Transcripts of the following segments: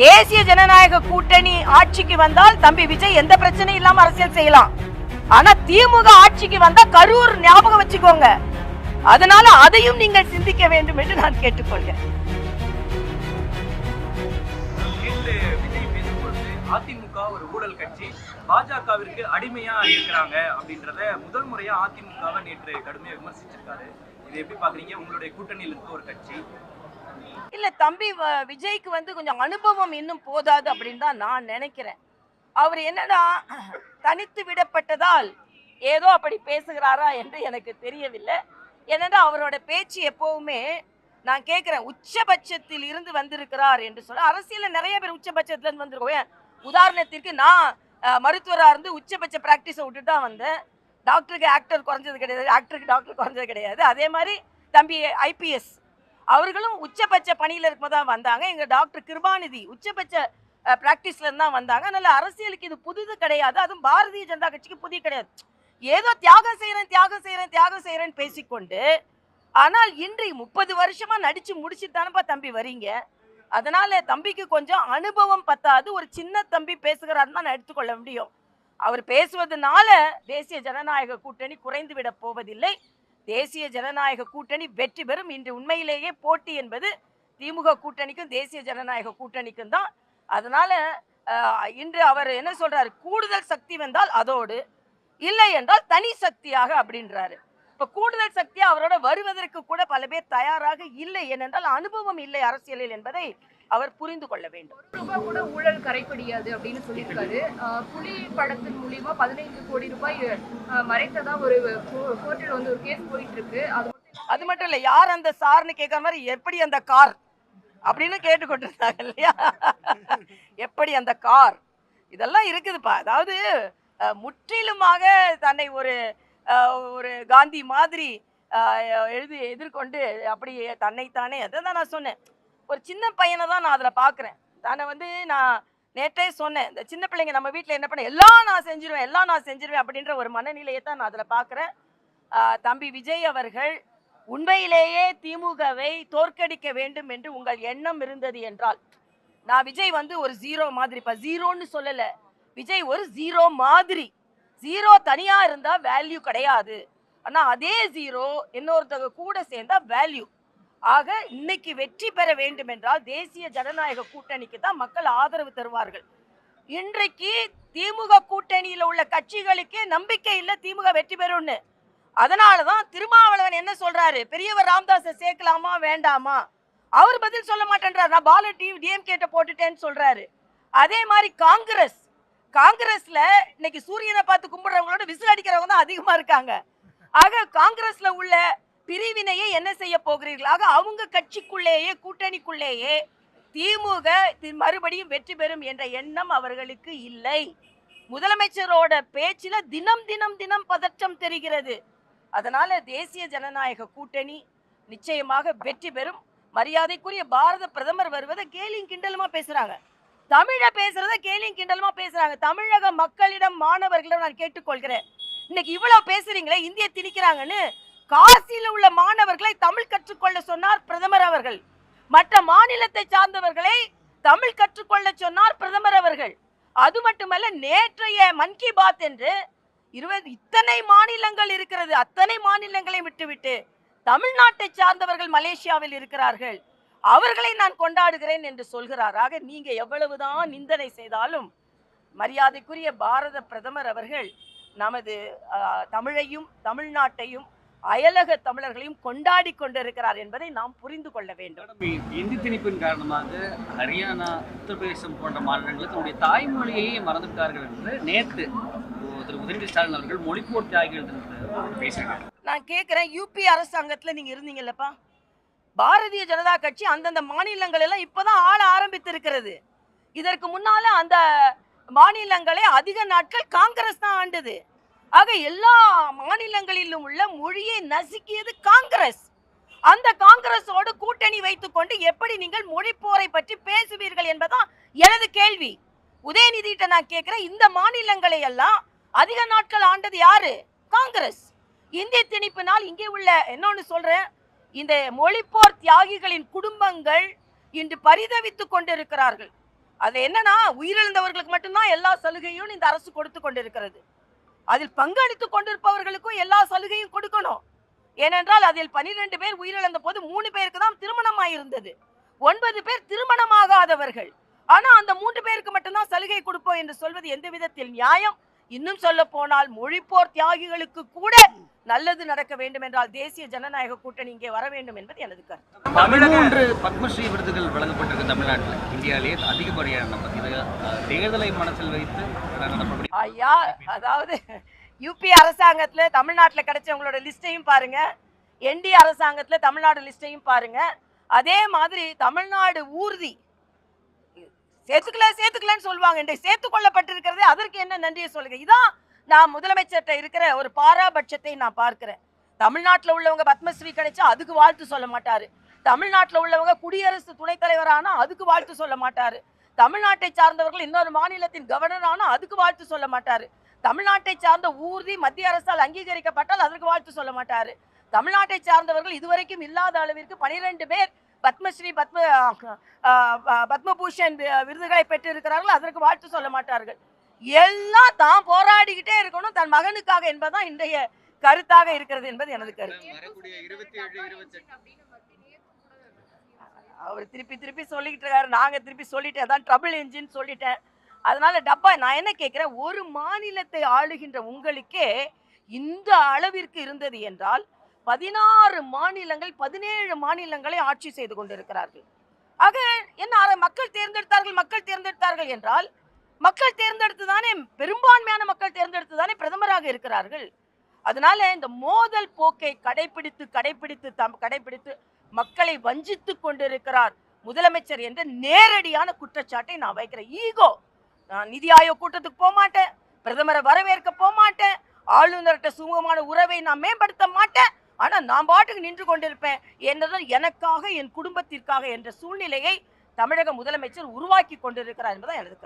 தேசிய ஜனநாயக கூட்டணி ஆட்சிக்கு வந்தால் தம்பி விஜய் எந்த பிரச்சனையும் இல்லாம அரசியல் செய்யலாம். ஆனா திமுக ஆட்சிக்கு வந்தா கரூர் ஞாபகம் வச்சுக்கோங்க. அதனால அதையும் நீங்கள் சிந்திக்க வேண்டும் என்று நான் கேட்டுக்கொள்கிறேன். விஜய் அதிமுக ஒரு ஊழல் கட்சி பாஜகவிற்கு அடிமையா இருக்கிறாங்க அப்படின்றத முதல் முறையா அதிமுகவை நேற்று கடுமையா விமர்சிச்சிருக்காரு. இதை எப்படி பாக்குறீங்க? உங்களுடைய கூட்டணியில் இருக்க ஒரு கட்சி இல்ல தம்பி வ- விஜய்க்கு வந்து கொஞ்சம் அனுபவம் இன்னும் போதாது அப்படின்னு தான் நான் நினைக்கிறேன். அவர் என்னன்னா தனித்து விடப்பட்டதால் ஏதோ அப்படி பேசுகிறாரா என்று எனக்கு தெரியவில்லை. என்னன்னா அவரோட பேச்சு எப்பவுமே நான் கேட்குறேன் உச்சபட்சத்தில் இருந்து வந்திருக்கிறார் என்று சொல்ல அரசியலில் நிறைய பேர் உச்சபட்சத்துல இருந்து வந்திருக்கோம். உதாரணத்திற்கு நான் மருத்துவராக இருந்து உச்சபட்ச ப்ராக்டிஸை விட்டு தான் வந்தேன். டாக்டருக்கு ஆக்டர் குறைஞ்சது கிடையாது ஆக்டருக்கு டாக்டர் குறைஞ்சது கிடையாது. அதே மாதிரி தம்பி ஐபிஎஸ் அவர்களும் உச்சபட்ச பணியில் இருக்கும்போது தான் வந்தாங்க. எங்கள் டாக்டர் கிருபாநிதி உச்சபட்ச ப்ராக்டிஸ்ல தான் வந்தாங்க. அதனால அரசியலுக்கு இது புதுது கிடையாது. அதுவும் பாரதிய ஜனதா கட்சிக்கு புதிய கிடையாது. ஏதோ தியாகம் செய்யறேன் தியாகம் செய்யறேன் தியாகம் செய்கிறேன்னு பேசிக்கொண்டு ஆனால் இன்றி முப்பது வருஷமா நடிச்சு முடிச்சுட்டு தானப்பா தம்பி வரீங்க அதனால தம்பிக்கு கொஞ்சம் அனுபவம் பத்தாது. ஒரு சின்ன தம்பி பேசுகிறாருன்னு தான் நான் எடுத்துக்கொள்ள முடியும். அவர் பேசுவதனால தேசிய ஜனநாயக கூட்டணி குறைந்து விட போவதில்லை. தேசிய ஜனநாயக கூட்டணி வெற்றி பெறும். இன்று உண்மையிலேயே போட்டி என்பது திமுக கூட்டணிக்கும் தேசிய ஜனநாயக கூட்டணிக்கும் தான். அதனால இன்று அவர் என்ன சொல்றாரு? கூடுதல் சக்தி வந்தால் அதோடு இல்லை என்றால் தனி சக்தியாக அப்படின்றாரு. இப்போ கூடுதல் சக்தியாக அவரோட வருவதற்கு கூட பல பேர் தயாராக இல்லை. ஏனென்றால் அனுபவம் இல்லை அரசியலில் என்பதை அவர் புரிந்து கொள்ள வேண்டும். கூட ஊழல் கரைப்படியாது அப்படின்னு சொல்லியிருக்காரு. புலி படத்தின் மூலியமா பதினைந்து கோடி ரூபாய் மறைத்ததா ஒரு கோர்ட்டில் வந்து ஒரு கேஸ் போயிட்டு இருக்கு அது மட்டும் இல்ல யார் அந்த சார்னு கேட்கற மாதிரி எப்படி அந்த கார் அப்படின்னு கேட்டுக்கொண்டிருந்தாங்க இல்லையா? எப்படி அந்த கார்? இதெல்லாம் இருக்குதுப்பா. அதாவது முற்றிலுமாக தன்னை ஒரு ஒரு காந்தி மாதிரி எழுதி எதிர்கொண்டு அப்படி தன்னைத்தானே அதை தான் நான் சொன்னேன். ஒரு சின்ன பையனை தான் நான் அதில் பார்க்குறேன் தானே வந்து நான் நேற்றே சொன்னேன் இந்த சின்ன பிள்ளைங்க நம்ம வீட்டில் என்ன பண்ண எல்லாம் நான் செஞ்சிருவேன் எல்லாம் நான் செஞ்சிருவேன் அப்படின்ற ஒரு மனநிலையை தான் நான் அதில் பார்க்குறேன் தம்பி விஜய் அவர்கள் உண்மையிலேயே திமுகவை தோற்கடிக்க வேண்டும் என்று உங்கள் எண்ணம் இருந்தது என்றால் நான் விஜய் வந்து ஒரு ஜீரோ மாதிரி இப்போ ஜீரோன்னு சொல்லலை. விஜய் ஒரு ஜீரோ மாதிரி ஜீரோ தனியாக இருந்தால் வேல்யூ கிடையாது. ஆனால் அதே ஜீரோ இன்னொருத்தவங்க கூட சேர்ந்தா வேல்யூ ஆக இன்னைக்கு வெற்றி பெற வேண்டும் என்றால் தேசிய ஜனநாயக கூட்டணிக்கு தான் மக்கள் ஆதரவு தருவார்கள். இன்றைக்கு திமுக கூட்டணியில் உள்ள கட்சிகளுக்கே நம்பிக்கை இல்லை திமுக வெற்றி பெறும்னு. அதனாலதான் திருமாவளவன் என்ன சொல்றாரு? பெரியவர் ராமதாஸை சேர்க்கலாமா வேண்டாமா? அவர் பதில் சொல்ல மாட்டேன்றார். நான் பால டி டிஎம் போட்டுட்டேன்னு சொல்றாரு. அதே மாதிரி காங்கிரஸ். காங்கிரஸ்ல இன்னைக்கு சூரியனை பார்த்து கும்பிடுறவங்களோட விசில் அடிக்கிறவங்க தான் அதிகமா இருக்காங்க. ஆக காங்கிரஸ்ல உள்ள பிரிவினையை என்ன செய்ய போகிறீர்களாக? அவங்க கட்சிக்குள்ளேயே கூட்டணிக்குள்ளேயே திமுக தி- மறுபடியும் வெற்றி பெறும் என்ற எண்ணம் அவர்களுக்கு இல்லை. முதலமைச்சரோட பேச்சில தினம் தினம் தினம் பதற்றம் தெரிகிறது. அதனால தேசிய ஜனநாயக கூட்டணி நிச்சயமாக வெற்றி பெறும். மரியாதைக்குரிய பாரத பிரதமர் வருவதை கேலியும் கிண்டலுமா பேசுறாங்க. தமிழ பேசுறத கேலியும் கிண்டலுமா பேசுறாங்க. தமிழக மக்களிடம் மாணவர்களிடம் நான் கேட்டுக்கொள்கிறேன். இன்னைக்கு இவ்வளவு பேசுறீங்களே இந்திய திணிக்கிறாங்கன்னு காசியில் உள்ள மாணவர்களை தமிழ் கற்றுக்கொள்ள சொன்னார் பிரதமர் அவர்கள். மற்ற மாநிலத்தை சார்ந்தவர்களை தமிழ் கற்றுக்கொள்ள சொன்னார் பிரதமர் அவர்கள். அது மட்டுமல்ல நேற்றைய மன் கி பாத் என்று இருபது இத்தனை மாநிலங்கள் இருக்கிறது அத்தனை மாநிலங்களை விட்டுவிட்டு தமிழ்நாட்டை சார்ந்தவர்கள் மலேசியாவில் இருக்கிறார்கள். அவர்களை நான் கொண்டாடுகிறேன் என்று சொல்கிறார். ஆக நீங்க எவ்வளவுதான் நிந்தனை செய்தாலும் மரியாதைக்குரிய பாரத பிரதமர் அவர்கள் நமது தமிழையும் தமிழ்நாட்டையும் அயலக தமிழர்களையும் கொண்டாடி கொண்டிருக்கிறார் என்பதை நாம் புரிந்து கொள்ள வேண்டும். இந்தி திணிப்பின் காரணமாக ஹரியானா உத்தரப்பிரதேசம் போன்ற மாநிலங்களில் தன்னுடைய தாய்மொழியையே மறந்துவிட்டார்கள் என்று நேற்று திரு உதயநிதி ஸ்டாலின் அவர்கள் மொழிப்போர் தியாகிகள் பேசினார் நான் கேட்குறேன் யூபி அரசாங்கத்தில் நீங்கள் இருந்தீங்கல்லப்பா? பாரதிய ஜனதா கட்சி அந்தந்த மாநிலங்கள் எல்லாம் இப்போதான் ஆள ஆரம்பித்திருக்கிறது. இதற்கு முன்னால அந்த மாநிலங்களை அதிக நாட்கள் காங்கிரஸ் தான் ஆண்டது. ஆக எல்லா மாநிலங்களிலும் உள்ள மொழியை நசுக்கியது காங்கிரஸ். அந்த காங்கிரஸோடு கூட்டணி வைத்துக்கொண்டு எப்படி நீங்கள் மொழிப்போரை பற்றி பேசுவீர்கள் என்பதுதான் எனது கேள்வி. உதயநிதிட்ட நான் கேட்கிறேன் இந்த மாநிலங்களை எல்லாம் அதிக நாட்கள் ஆண்டது யாரு? காங்கிரஸ். இந்திய திணிப்பினால் இங்கே உள்ள என்னொன்னு சொல்றேன் இந்த மொழிப்போர் தியாகிகளின் குடும்பங்கள் இன்று பரிதவித்துக் கொண்டிருக்கிறார்கள். அது என்னன்னா உயிரிழந்தவர்களுக்கு மட்டும்தான் எல்லா சலுகையும் இந்த அரசு கொடுத்து கொண்டிருக்கிறது. அதில் பங்களித்து கொண்டிருப்பவர்களுக்கும் எல்லா சலுகையும் கொடுக்கணும். ஏனென்றால் அதில் பனிரெண்டு பேர் உயிரிழந்த போது மூணு பேருக்கு தான் திருமணமாயிருந்தது. ஒன்பது பேர் திருமணமாகாதவர்கள். ஆனா அந்த மூன்று பேருக்கு மட்டும்தான் சலுகை கொடுப்போம் என்று சொல்வது எந்த விதத்தில் நியாயம்? இன்னும் சொல்ல போனால் மொழிப்போர் தியாகிகளுக்கு கூட நல்லது நடக்க வேண்டும் என்றால் தேசிய ஜனநாயக கூட்டணி இங்கே வர வேண்டும் என்பது எனது கருத்து. பதிமூன்று பத்மஸ்ரீ விருதுகள் வழங்கப்பட்டிருக்கு தமிழ்நாட்டில். இந்தியாவிலேயே அதிகப்படியான தேர்தலை மனசில் வைத்து ஐயா அதாவது யூபி அரசாங்கத்துல தமிழ்நாட்டுல கிடைச்சவங்களோட லிஸ்டையும் பாருங்க. என்டி அரசாங்கத்துல தமிழ்நாடு லிஸ்டையும் பாருங்க. அதே மாதிரி தமிழ்நாடு ஊர்தி சேர்த்துக்கல சேர்த்துக்கலன்னு சொல்லுவாங்க. என்று சேர்த்துக் கொள்ளப்பட்டிருக்கிறதே அதற்கு என்ன நன்றியை சொல்லுங்க? இதான் நான் முதலமைச்சர்கிட்ட இருக்கிற ஒரு பாராபட்சத்தை நான் பார்க்கிறேன். தமிழ்நாட்டில் உள்ளவங்க பத்மஸ்ரீ கிடைச்சா அதுக்கு வாழ்த்து சொல்ல மாட்டாரு. தமிழ்நாட்டில் உள்ளவங்க குடியரசு துணைத் தலைவரானா அதுக்கு வாழ்த்து சொல்ல மாட்டாரு. தமிழ்நாட்டை சார்ந்தவர்கள் இன்னொரு மாநிலத்தின் கவர்னர் ஆனால் அதுக்கு வாழ்த்து சொல்ல மாட்டாரு. தமிழ்நாட்டை சார்ந்த ஊர்தி மத்திய அரசால் அங்கீகரிக்கப்பட்டால் அதற்கு வாழ்த்து சொல்ல மாட்டாரு. தமிழ்நாட்டை சார்ந்தவர்கள் இதுவரைக்கும் இல்லாத அளவிற்கு பனிரெண்டு பேர் பத்மஸ்ரீ பத்ம பத்மபூஷன் விருதுகளை பெற்றிருக்கிறார்கள். அதற்கு வாழ்த்து சொல்ல மாட்டார்கள். எல்லாம் தான் போராடிக்கிட்டே இருக்கணும் தன் மகனுக்காக என்பதுதான் இன்றைய கருத்தாக இருக்கிறது என்பது எனது கருத்து. அவர் திருப்பி திருப்பி சொல்லிக்கிட்டு இருக்காரு. நாங்க திருப்பி சொல்லிட்டேன். அதான் ட்ரபிள் என்ஜின் சொல்லிட்டேன். அதனால டப்பா நான் என்ன கேட்கிறேன்? ஒரு மாநிலத்தை ஆளுகின்ற உங்களுக்கே இந்த அளவிற்கு இருந்தது என்றால் பதினாறு மாநிலங்கள் பதினேழு மாநிலங்களை ஆட்சி செய்து கொண்டிருக்கிறார்கள். ஆக என்ன மக்கள் தேர்ந்தெடுத்தார்கள் மக்கள் தேர்ந்தெடுத்தார்கள் என்றால் மக்கள் தேர்ந்தெடுத்து தானே பெரும்பான்மையான மக்கள் தேர்ந்தெடுத்து தானே பிரதமராக இருக்கிறார்கள். அதனால இந்த மோதல் போக்கை கடைபிடித்து கடைபிடித்து தம் கடைபிடித்து மக்களை வஞ்சித்து கொண்டிருக்கிறார் முதலமைச்சர் என்ற நேரடியான குற்றச்சாட்டை நான் வைக்கிறேன். ஈகோ நான் நிதி ஆயோக் கூட்டத்துக்கு போக மாட்டேன் பிரதமரை வரவேற்க போக மாட்டேன் ஆளுநர்கிட்ட சுமூகமான உறவை நான் மேம்படுத்த மாட்டேன் ஆனா நான் பாட்டுக்கு நின்று கொண்டிருப்பேன் என்றதும் எனக்காக என் குடும்பத்திற்காக என்ற சூழ்நிலையை தமிழக முதலமைச்சர் உருவாக்கி கொண்டிருக்கிறார் என்பதான் எனது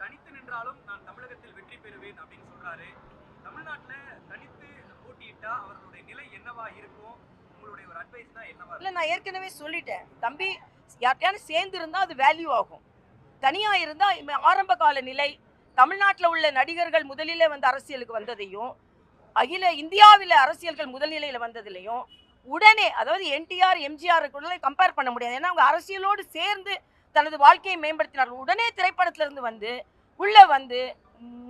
தனித்து நின்றாலும் நான் தமிழகத்தில் வெற்றி பெறுவேன் அப்படின்னு சொல்றாரு. தமிழ்நாட்டுல தனித்து போட்டியிட்டா அவர்களுடைய நிலை என்னவா இருக்கும்? உங்களுடைய ஒரு அட்வைஸ் தான் என்னவா இருக்கும்? இல்லை நான் ஏற்கனவே சொல்லிட்டேன். தம்பி யார்கிட்டயானு சேர்ந்து இருந்தால் அது வேல்யூ ஆகும். தனியாக இருந்தால் ஆரம்ப கால நிலை தமிழ்நாட்டில் உள்ள நடிகர்கள் முதலிலே வந்து அரசியலுக்கு வந்ததையும் அகில இந்தியாவில் அரசியல்கள் முதல்நிலையில் வந்ததுலையும் உடனே அதாவது என்டிஆர் எம்ஜிஆருக்குள்ள கம்பேர் பண்ண முடியாது. ஏன்னா அவங்க அரசியலோடு சேர்ந்து தனது வாழ்க்கையை மேம்படுத்தினார்கள். உடனே திரைப்படத்திலிருந்து வந்து உள்ளே வந்து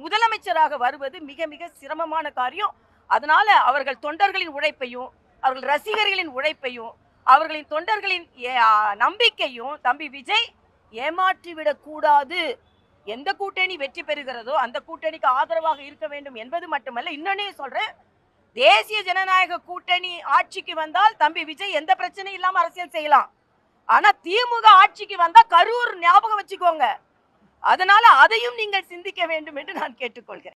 முதலமைச்சராக வருவது மிக மிக சிரமமான காரியம். அதனால அவர்கள் தொண்டர்களின் உழைப்பையும் அவர்கள் ரசிகர்களின் உழைப்பையும் அவர்களின் தொண்டர்களின் நம்பிக்கையும் தம்பி விஜய் ஏமாற்றிவிடக்கூடாது. எந்த கூட்டணி வெற்றி பெறுகிறதோ அந்த கூட்டணிக்கு ஆதரவாக இருக்க வேண்டும் என்பது மட்டுமல்ல இன்னொன்னே சொல்றேன். தேசிய ஜனநாயக கூட்டணி ஆட்சிக்கு வந்தால் தம்பி விஜய் எந்த பிரச்சனையும் இல்லாம அரசியல் செய்யலாம். ஆனா திமுக ஆட்சிக்கு வந்தா கரூர் ஞாபகம் வச்சுக்கோங்க. அதனால அதையும் நீங்கள் சிந்திக்க வேண்டும் என்று நான் கேட்டுக்கொள்கிறேன்.